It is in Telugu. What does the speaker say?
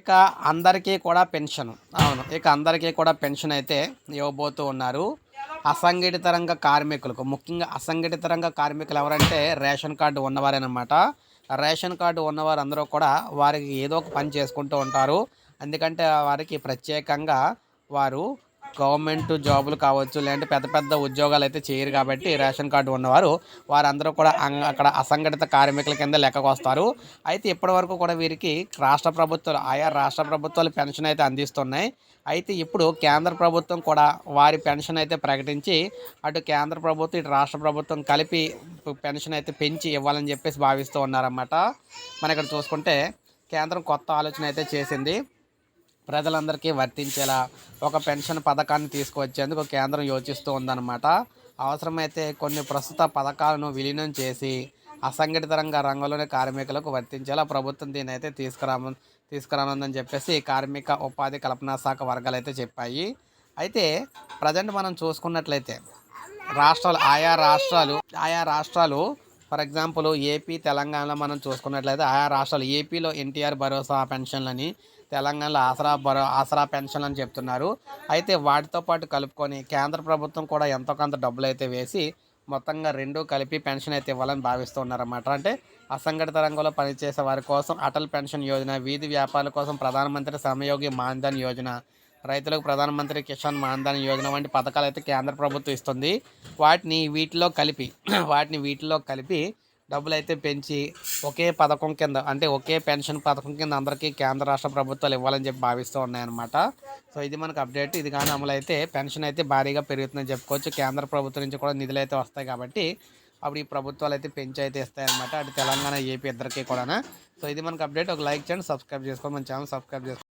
ఇక అందరికీ కూడా పెన్షన్. అవును ఇక అందరికీ కూడా పెన్షన్ అయితే ఇవ్వబోతూ ఉన్నారు. అసంఘటిత రంగ కార్మికులకు ముఖ్యంగా అసంఘటిత రంగ కార్మికులు ఎవరంటే రేషన్ కార్డు ఉన్నవారేనమాట. రేషన్ కార్డు ఉన్నవారు అందరూ కూడా వారికి ఏదో ఒక పని చేసుకుంటూ ఉంటారు. ఎందుకంటే వారికి ప్రత్యేకంగా వారు గవర్నమెంట్ జాబులు కావచ్చు లేదంటే పెద్ద పెద్ద ఉద్యోగాలు అయితే చేయరు కాబట్టి రేషన్ కార్డు ఉన్నవారు వారందరూ కూడా అంగ- అక్కడ అసంఘటిత కార్మికుల కింద లెక్కకు వస్తారు. అయితే ఇప్పటి వరకు కూడా వీరికి రాష్ట్ర ప్రభుత్వాలు ఆయా రాష్ట్ర ప్రభుత్వాలు పెన్షన్ అయితే అందిస్తున్నాయి. అయితే ఇప్పుడు కేంద్ర ప్రభుత్వం కూడా వారి పెన్షన్ అయితే ప్రకటించి అటు కేంద్ర ప్రభుత్వం ఇటు రాష్ట్ర ప్రభుత్వం కలిపి పెన్షన్ అయితే పెంచి ఇవ్వాలని చెప్పేసి భావిస్తూ ఉన్నారన్నమాట. మన ఇక్కడ చూసుకుంటే కేంద్రం కొత్త ఆలోచన అయితే చేసింది. ప్రజలందరికీ వర్తించేలా ఒక పెన్షన్ పథకాన్ని తీసుకువచ్చేందుకు కేంద్రం యోచిస్తూ ఉందన్నమాట. అవసరమైతే కొన్ని ప్రస్తుత పథకాలను విలీనం చేసి అసంఘటిత రంగ రంగంలోని కార్మికులకు వర్తించేలా ప్రభుత్వం దీన్ని అయితే తీసుకురామ తీసుకురానుందని చెప్పేసి కార్మిక ఉపాధి కల్పనా శాఖ వర్గాలు అయితే చెప్పాయి. అయితే ప్రజెంట్ మనం చూసుకున్నట్లయితే రాష్ట్రాలు ఆయా రాష్ట్రాలు ఆయా రాష్ట్రాలు ఫర్ ఎగ్జాంపుల్ ఏపీ తెలంగాణలో మనం చూసుకున్నట్లయితే ఆయా రాష్ట్రాలు ఏపీలో ఎన్టీఆర్ భరోసా పెన్షన్లని తెలంగాణలో ఆసరా భరో ఆసరా పెన్షన్ అని చెప్తున్నారు. అయితే వాటితో పాటు కలుపుకొని కేంద్ర ప్రభుత్వం కూడా ఎంతో కొంత డబ్బులు అయితే వేసి మొత్తంగా రెండు కలిపి పెన్షన్ అయితే ఇవ్వాలని భావిస్తున్నారన్నమాట అంటే అసంఘటిత రంగంలో పనిచేసే వారి కోసం అటల్ పెన్షన్ యోజన వీధి వ్యాపారుల కోసం ప్రధానమంత్రి శ్రమయోగి మాన్ధన్ యోజన రైతులకు ప్రధానమంత్రి కిసాన్ మాన్ధన్ యోజన వంటి పథకాలు అయితే కేంద్ర ప్రభుత్వం ఇస్తుంది. వాటిని వీటిలో కలిపి వాటిని వీటిలో కలిపి డబ్బులు అయితే పెంచి ఒకే పథకం కింద అంటే ఒకే పెన్షన్ పథకం కింద అందరికీ కేంద్ర రాష్ట్ర ప్రభుత్వాలు ఇవ్వాలని చెప్పి భావిస్తూ ఉన్నాయన్నమాట. సో ఇది మనకు అప్డేట్. ఇది కానీ అమలు అయితే పెన్షన్ అయితే భారీగా పెరుగుతుందని చెప్పుకోవచ్చు. కేంద్ర ప్రభుత్వం నుంచి కూడా నిధులు అయితే వస్తాయి కాబట్టి అప్పుడు ఈ ప్రభుత్వాలు అయితే పెంచి అయితే ఇస్తాయన్నమాట. అటు తెలంగాణ ఏపీ ఇద్దరికీ కూడా సో ఇది మనకు అప్డేట్. ఒక లైక్ చేయండి సబ్స్క్రైబ్ చేసుకోండి. మన ఛానల్ సబ్స్క్రైబ్ చేసుకోండి.